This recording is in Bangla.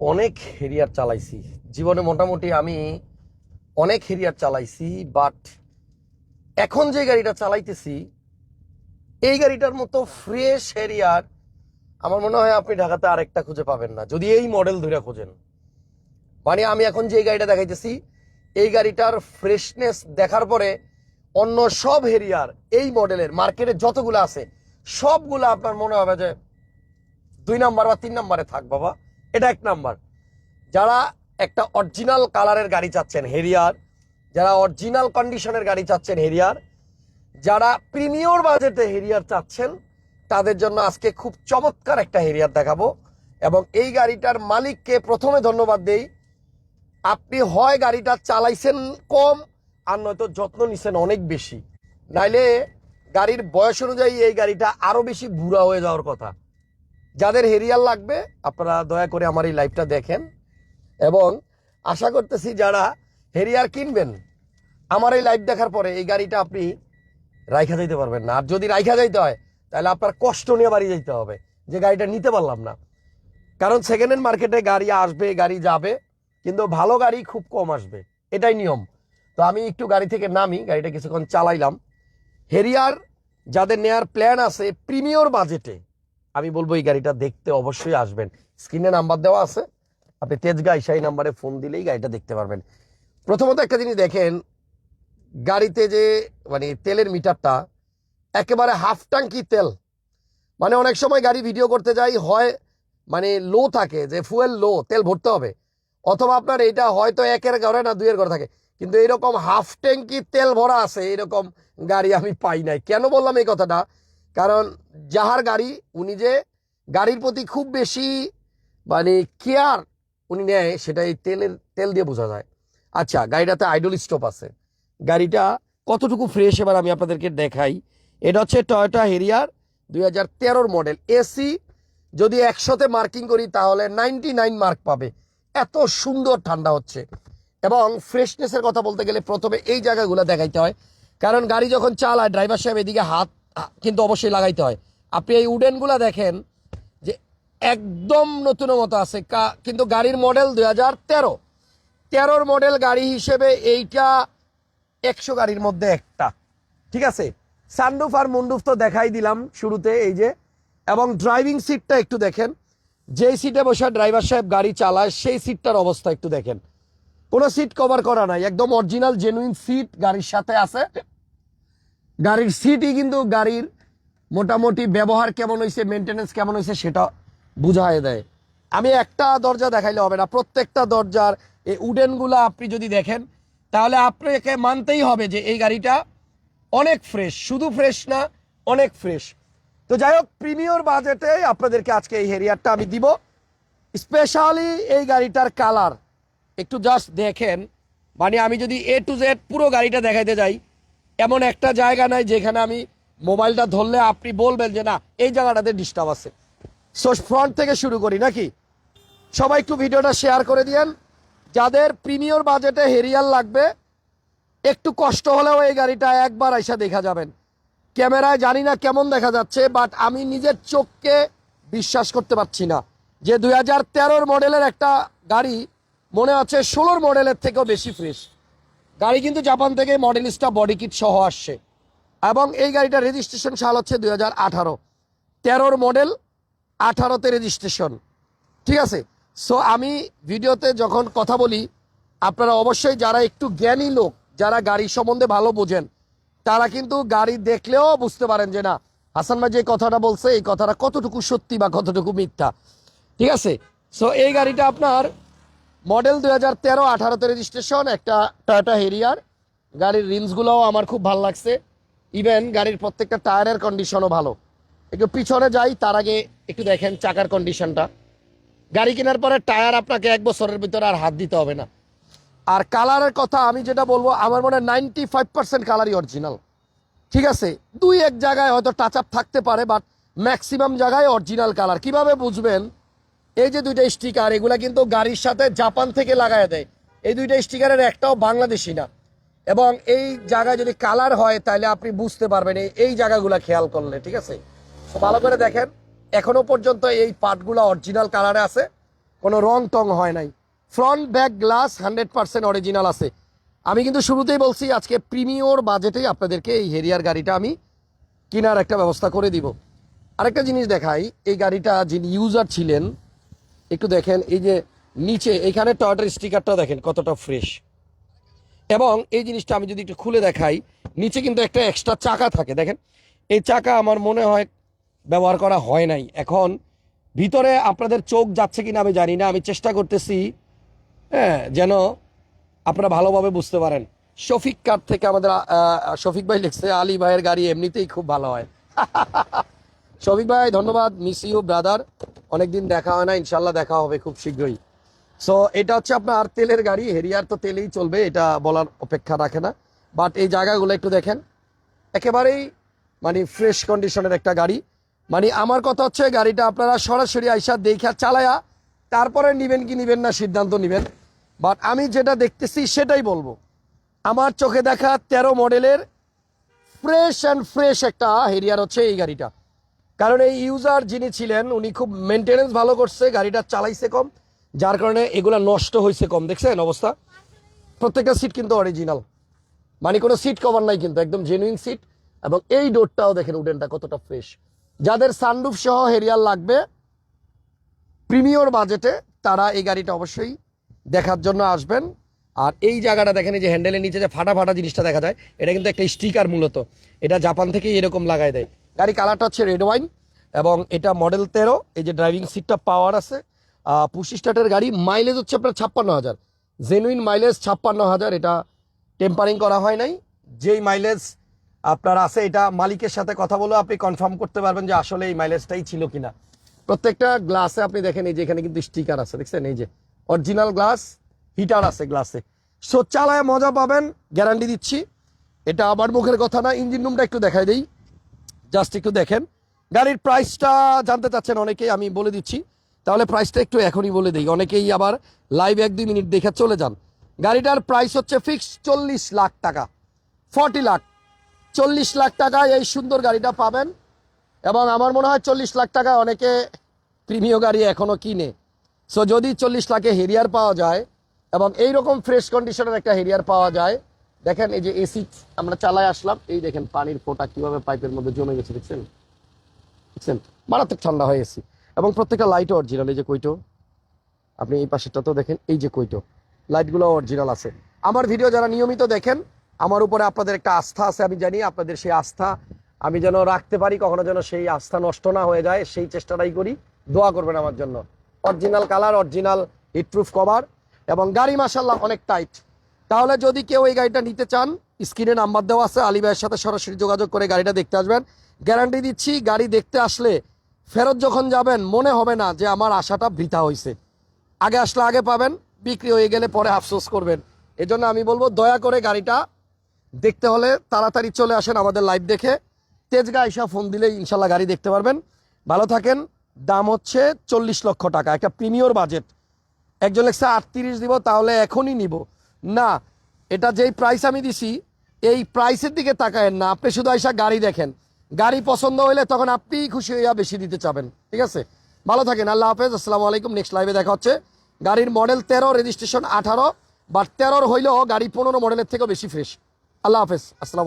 অনেক হেরিয়ার চালাইছি। জীবনে মোটামুটি আমি অনেক হেরিয়ার চালাইছি বাট এখন যে গাড়িটা চালাইতেছি, এই গাড়িটার মতো ফ্রেশ হেরিয়ার আমার মনে হয় আপনি ঢাকাতে আরেকটা খুঁজে পাবেন না, যদি এই মডেল ধরে খোঁজেন। মানে আমি এখন যে গাড়িটা দেখাইতেছি, এই গাড়িটার ফ্রেশনেস দেখার পরে অন্য সব হেরিয়ার এই মডেলের মার্কেটে যতগুলো আছে, সবগুলো আপনার মনে হবে যে দুই নাম্বার বা তিন নাম্বারে থাক বাবা। এটা এক নাম্বার। যারা একটা অরিজিনাল কালারের গাড়ি চাচ্ছেন হেরিয়ার যারা অরিজিনাল কন্ডিশনের গাড়ি চাচ্ছেন হেরিয়ার যারা প্রিমিয়র বাজেটে হেরিয়ার চাচ্ছেন, তাদের জন্য আজকে খুব চমৎকার একটা হেরিয়ার দেখাবো এবং এই গাড়িটার মালিককে প্রথমে ধন্যবাদ দেই। আপনি হয় গাড়িটা চালাইছেন কম, আর নয়তো যত্ন নিছেন অনেক বেশি। নাইলে গাড়ির বয়স অনুযায়ী এই গাড়িটা আরও বেশি বুড়া হয়ে যাওয়ার কথা। যাদের হেরিয়ার লাগবে, আপনারা দয়া করে আমার এই লাইভটা দেখেন। এবং আশা করতেছি যারা হেরিয়ার কিনবেন, আমার এই লাইভ দেখার পরে এই গাড়িটা আপনি রাইখা যাইতে পারবেন না। আর যদি রাইখা যাইতে হয়, তাহলে আপনার কষ্ট নিয়ে বাড়ি যাইতে হবে। যে গাড়িটা নিতে পারলাম না। কারণ সেকেন্ড হ্যান্ড মার্কেটে গাড়ি আসবে, গাড়ি যাবে, কিন্তু ভালো গাড়ি খুব কম আসবে। এটাই নিয়ম। তো আমি একটু গাড়ি থেকে নামি, গাড়িটা কিছুক্ষণ চালাইলাম। হেরিয়ার যাদের নেয়ার প্ল্যান আছে প্রিমিয়র বাজেটে আমি বলব এই গাড়িটা দেখতে অবশ্যই আসবেন। স্ক্রিনে নাম্বার দেওয়া আছে। আপনি তেজগা ইসাই নাম্বারে ফোন দিলেই গাড়িটা দেখতে পারবেন। প্রথমত একটা জিনিস দেখেন, গাড়িতে যে মানে তেলের মিটারটা একেবারে হাফ ট্যাঙ্কি তেল। মানে অনেক সময় গাড়ি ভিডিও করতে যাই, হয় মানে লো থাকে, যে ফুয়েল লো তেল ভরতে হবে। অথবা আপনার এটা হয়তো একের ঘরে না দুইয়ের ঘরে থাকে। কিন্তু এরকম হাফ ট্যাঙ্কি তেল ভরা আছে, এরকম গাড়ি আমি পাই নাই। কেন বললাম এই কথাটা? কারণ যাহার গাড়ি, উনি যে গাড়ির প্রতি খুব বেশি মানে কেয়ার উনি নেয় সেটা এই তেলের, তেল দিয়ে বোঝা যায়। আচ্ছা গাড়িটাতে আইডল স্টপ আছে। গাড়িটা কতটুকু ফ্রেশ এবার আমি আপনাদেরকে দেখাই। এটা হচ্ছে টয়োটা হেরিয়ার দুই হাজার মডেল এসি যদি একশোতে মার্কিং করি তাহলে নাইনটি নাইন মার্ক পাবে। এত সুন্দর ঠান্ডা হচ্ছে। এবং ফ্রেশনেসের কথা বলতে গেলে প্রথমে এই জায়গাগুলো দেখাইতে হয়। কারণ গাড়ি যখন চালায় ড্রাইভার সাহেব এদিকে হাত কিন্তু অবশ্যই লাগাইতে হয়। আপনি এই উডেনগুলা দেখেন যে একদম নতুনের মতো আছে। কিন্তু গাড়ির মডেল দুই হাজার তেরো। তেরোর মডেল গাড়ি হিসেবে এইটা একশো গাড়ির মধ্যে একটা। ঠিক আছে? সানরুফ আর মুন্ডুফ তো দেখাই দিলাম শুরুতে এই যে। এবং ড্রাইভিং সিটটা একটু দেখেন। যেই সিটে বসে ড্রাইভার সাহেব গাড়ি চালায়, সেই সিটটার অবস্থা একটু দেখেন। কোনো সিট কভার করা নাই। একদম অরিজিনাল জেনুইন সিট গাড়ির সাথে আছে। গাড়ির সিটই কিন্তু গাড়ির মোটামুটি ব্যবহার কেমন হয়েছে মেনটেনেন্স কেমন হয়েছে সেটা বুঝায় দেয়। আমি একটা দরজা দেখাইলে হবে না, প্রত্যেকটা দরজার এই উডেনগুলো আপনি যদি দেখেন, তাহলে আপনাকে মানতেই হবে যে এই গাড়িটা অনেক ফ্রেশ শুধু ফ্রেশ না, অনেক ফ্রেশ তো যাই হোক প্রিমিয়র বাজেটে আপনাদেরকে আজকে এই হেরিয়ারটা আমি দিব। স্পেশালি এই গাড়িটার কালার একটু জাস্ট দেখেন। মানে আমি যদি এ টু জেড পুরো গাড়িটা দেখাইতে যাই এমন একটা জায়গা নাই যেখানে আমি মোবাইলটা ধরলে আপনি বলবেন যে, না, এই জায়গাটাতে ডিস্টার্ব আছে। সো ফ্রন্ট থেকে শুরু করি, নাকি? সবাই একটু ভিডিওটা শেয়ার করে দিয়েন। যাদের প্রিমিয়র বাজেটে হেরিয়ার লাগবে, একটু কষ্ট হলেও এই গাড়িটা একবার আইসা দেখা যাবেন। ক্যামেরায় জানি না কেমন দেখা যাচ্ছে বাট আমি নিজের চোখকে বিশ্বাস করতে পারছি না যে, দুই হাজার মডেলের একটা গাড়ি মনে আছে, ষোলোর মডেলের থেকেও বেশি ফ্রেশ গাড়ি কিন্তু জাপান থেকে মডেলিস্টা বডি কিট সহ আসছে। এবং এই গাড়িটার রেজিস্ট্রেশন সাল হচ্ছে দুই হাজার আঠারো। তেরোর মডেল আঠারোতে রেজিস্ট্রেশন ঠিক আছে? সো আমি ভিডিওতে যখন কথা বলি, আপনারা অবশ্যই যারা একটু জ্ঞানী লোক, যারা গাড়ি সম্বন্ধে ভালো বোঝেন, তারা কিন্তু গাড়ি দেখলেও বুঝতে পারেন যে না, হাসান ভাই যে কথাটা বলছে, এই কথাটা কতটুকু সত্যি বা কতটুকু মিথ্যা। ঠিক আছে? সো এই গাড়িটা আপনার মডেল দুই হাজার তেরো, আঠারোতে রেজিস্ট্রেশন একটা টয়োটা হেরিয়ার গাড়ির রিমসগুলোও আমার খুব ভালো লাগছে। ইভেন গাড়ির প্রত্যেকটা টায়ারের কন্ডিশনও ভালো। একটু পিছনে যাই, তার আগে একটু দেখেন চাকার কন্ডিশনটা গাড়ি কেনার পরে টায়ার আপনাকে এক বছরের ভিতরে আর হাত দিতে হবে না। আর কালারের কথা আমি যেটা বলব, আমার মনে হয় নাইনটি ফাইভ পার্সেন্ট কালারই অরিজিনাল ঠিক আছে? দুই এক জায়গায় হয়তো টাচ আপ থাকতে পারে বাট ম্যাক্সিমাম জায়গায় অরিজিনাল কালার কীভাবে বুঝবেন? এই যে দুইটা স্টিকার, এগুলা কিন্তু গাড়ির সাথে জাপান থেকে লাগায় দেয়। এই দুইটা স্টিকারের একটাও বাংলাদেশি না। এবং এই জায়গায় যদি কালার হয়, তাহলে আপনি বুঝতে পারবেন এই জায়গাগুলা খেয়াল করলে, ঠিক আছে? ভালো করে দেখেন, এখনও পর্যন্ত এই পার্টগুলো অরিজিনাল কালারে আছে। কোনো রং টং হয় নাই। Front back glass hundred percent original আছে। আমি কিন্তু শুরুতেই বলছি, আজকে প্রিমিয়র বাজেটেই আপনাদেরকে এই হেরিয়ার গাড়িটা আমি কেনার একটা ব্যবস্থা করে দিব। আরেকটা জিনিস দেখাই, এই গাড়িটা যিনি ইউজার ছিলেন একটু দেখেন, এই যে নিচে এখানে টয়টার স্টিকারটা দেখেন কতটা ফ্রেশ এবং এই জিনিসটা আমি যদি একটু খুলে দেখাই, নিচে কিন্তু একটা এক্সট্রা চাকা থাকে। দেখেন, এই চাকা আমার মনে হয় ব্যবহার করা হয় নাই। এখন ভিতরে আপনাদের চোখ যাচ্ছে কিনা আমি জানি না, আমি চেষ্টা করতেছি হ্যাঁ যেন আপনারা ভালোভাবে বুঝতে পারেন। শফিক কার থেকে আমাদের শফিক ভাই লিখছে, আলী ভাইয়ের গাড়ি এমনিতেই খুব ভালো হয়। শফিক ভাই, ধন্যবাদ। মিস ইউ ব্রাদার অনেকদিন দেখা হয় না, ইনশাল্লাহ দেখা হবে খুব শীঘ্রই। সো এটা হচ্ছে আপনার তেলের গাড়ি। হেরিয়ার তো তেলেই চলবে, এটা বলার অপেক্ষা রাখে না। বাট এই জায়গাগুলো একটু দেখেন। একেবারেই মানে ফ্রেশ কন্ডিশনের একটা গাড়ি। মানে আমার কথা হচ্ছে, গাড়িটা আপনারা সরাসরি আইসা দেখা চালায়া, তারপরে নিবেন কি নিবেন না সিদ্ধান্ত নিবেন। বাট আমি যেটা দেখতেছি, সেটাই বলব। আমার চোখে দেখা তেরো মডেলের ফ্রেশ অ্যান্ড ফ্রেশ একটা হেরিয়ার হচ্ছে এই গাড়িটা। কারণ এই ইউজার যিনি ছিলেন, উনি খুব মেনটেনেন্স ভালো করছে, গাড়িটা চালাইছে কম, যার কারণে এগুলা নষ্ট হয়েছে কম। দেখছেন অবস্থা? প্রত্যেকটা সিট কিন্তু অরিজিনাল মানে কোনো সিট কভার নাই কিন্তু, একদম জেনুইন সিট এবং এই ডোরটাও দেখেন উডেনটা কতটা ফ্রেশ যাদের সানরুফ সহ হেরিয়ার লাগবে প্রিমিয়র বাজেটে তারা এই গাড়িটা অবশ্যই দেখার জন্য আসবেন। আর এই জায়গাটা দেখেন, এই যে হ্যান্ডেলের নিচে যে ফাটা ফাটা জিনিসটা দেখা যায়, এটা কিন্তু একটা স্টিকার মূলত। এটা জাপান থেকেই এরকম লাগাই দেয়। গাড়ি কালারটা হচ্ছে রেড ওয়াইন এবং এটা মডেল তেরো। এই যে ড্রাইভিং সিটটা পাওয়ার আছে। পুশি স্টার্টের গাড়ি মাইলেজ হচ্ছে আপনার ছাপ্পান্ন হাজার। জেনুইন মাইলেজ ছাপ্পান্ন হাজার। এটা টেম্পারিং করা হয় নাই। যেই মাইলেজ আপনার আছে, এটা মালিকের সাথে কথা বলে আপনি কনফার্ম করতে পারবেন যে আসলে এই মাইলেজটাই ছিল কিনা। প্রত্যেকটা গ্লাসে আপনি দেখেন, এই যে এখানে কিন্তু স্টিকার আছে, দেখছেন? এই যে অরিজিনাল গ্লাস হিটার আছে গ্লাসে সো চালায় মজা পাবেন গ্যারান্টি দিচ্ছি। এটা আবার মুখের কথা না ইঞ্জিন রুমটা একটু দেখাই দেই। জাস্ট একটু দেখেন। গাড়ির প্রাইসটা জানতে চাচ্ছেন অনেকেই, আমি বলে দিচ্ছি। তাহলে প্রাইসটা একটু এখনই বলে দিই। অনেকেই আবার লাইভ এক দুই মিনিট দেখে চলে যান। গাড়িটার প্রাইস হচ্ছে ফিক্স চল্লিশ লাখ টাকা। ফর্টি লাখ। চল্লিশ লাখ টাকায় এই সুন্দর গাড়িটা পাবেন। এবং আমার মনে হয় চল্লিশ লাখ টাকা অনেকে প্রিমিয় গাড়ি এখনও কিনে। সো যদি চল্লিশ লাখে হেরিয়ার পাওয়া যায়, এবং এই রকম ফ্রেশ কন্ডিশনের একটা হেরিয়ার পাওয়া যায় দেখেন এই যে এসি আমরা চালায় আসলাম, এই দেখেন পানির ফোঁটা কীভাবে পাইপের মধ্যে জমে গেছে, দেখছেন? দেখছেন? মারাত্মক ঠান্ডা হয়ে এসি এবং প্রত্যেকটা লাইট অরিজিনাল এই যে কইটো, আপনি এই পাশেরটা তো দেখেন, এই যে কইটো লাইটগুলো অরিজিনাল আছে। আমার ভিডিও যারা নিয়মিত দেখেন, আমার উপরে আপনাদের একটা আস্থা আছে, আমি জানি আপনাদের সেই আস্থা, আমি যেন রাখতে পারি, কখনো যেন সেই আস্থা নষ্ট না হয়ে যায়, সেই চেষ্টাটাই করি। দোয়া করবেন আমার জন্য। Original colour original heatproof cover এবং গাড়ি মাসাল্লাহ অনেক টাইট তাহলে যদি কেউ এই গাড়িটা নিতে চান, স্ক্রিনে নাম্বার দেওয়া আছে, আলী ভাইয়ের সাথে সরাসরি যোগাযোগ করে গাড়িটা দেখতে আসবেন। গ্যারান্টি দিচ্ছি, গাড়ি দেখতে আসলে ফেরত যখন যাবেন, মনে হবে না যে আমার আশাটা বৃথা হয়েছে আগে আসলে আগে পাবেন, বিক্রি হয়ে গেলে পরে আফসোস করবেন। এজন্য আমি বলব, দয়া করে গাড়িটা দেখতে হলে তাড়াতাড়ি চলে আসেন আমাদের লাইভ দেখে। তেজগা আইসা ফোন দিলে ইনশাল্লাহ গাড়ি দেখতে পারবেন। ভালো থাকেন, দাম হচ্ছে চল্লিশ লক্ষ টাকা, একটা প্রিমিয়র বাজেট। একজন লেখছে আটত্রিশ দিব, তাহলে এখনই নিব। না, এটা যেই প্রাইস আমি দিছি, এই প্রাইসের দিকে তাকায়েন না। আপনি শুধু আইসা গাড়ি দেখেন। গাড়ি পছন্দ হইলে তখন আপনি খুশি হইয়া বেশি দিতে চাবেন। ঠিক আছে? ভালো থাকেন। আল্লাহ হাফেজ। আসসালামু আলাইকুম। নেক্সট লাইভে দেখা হচ্ছে। গাড়ির মডেল তেরো রেজিস্ট্রেশন আঠারো বাট তেরোর হইলেও গাড়ি পনেরো মডেলের থেকেও বেশি ফ্রেশ আল্লাহ হাফেজ। আসসালাম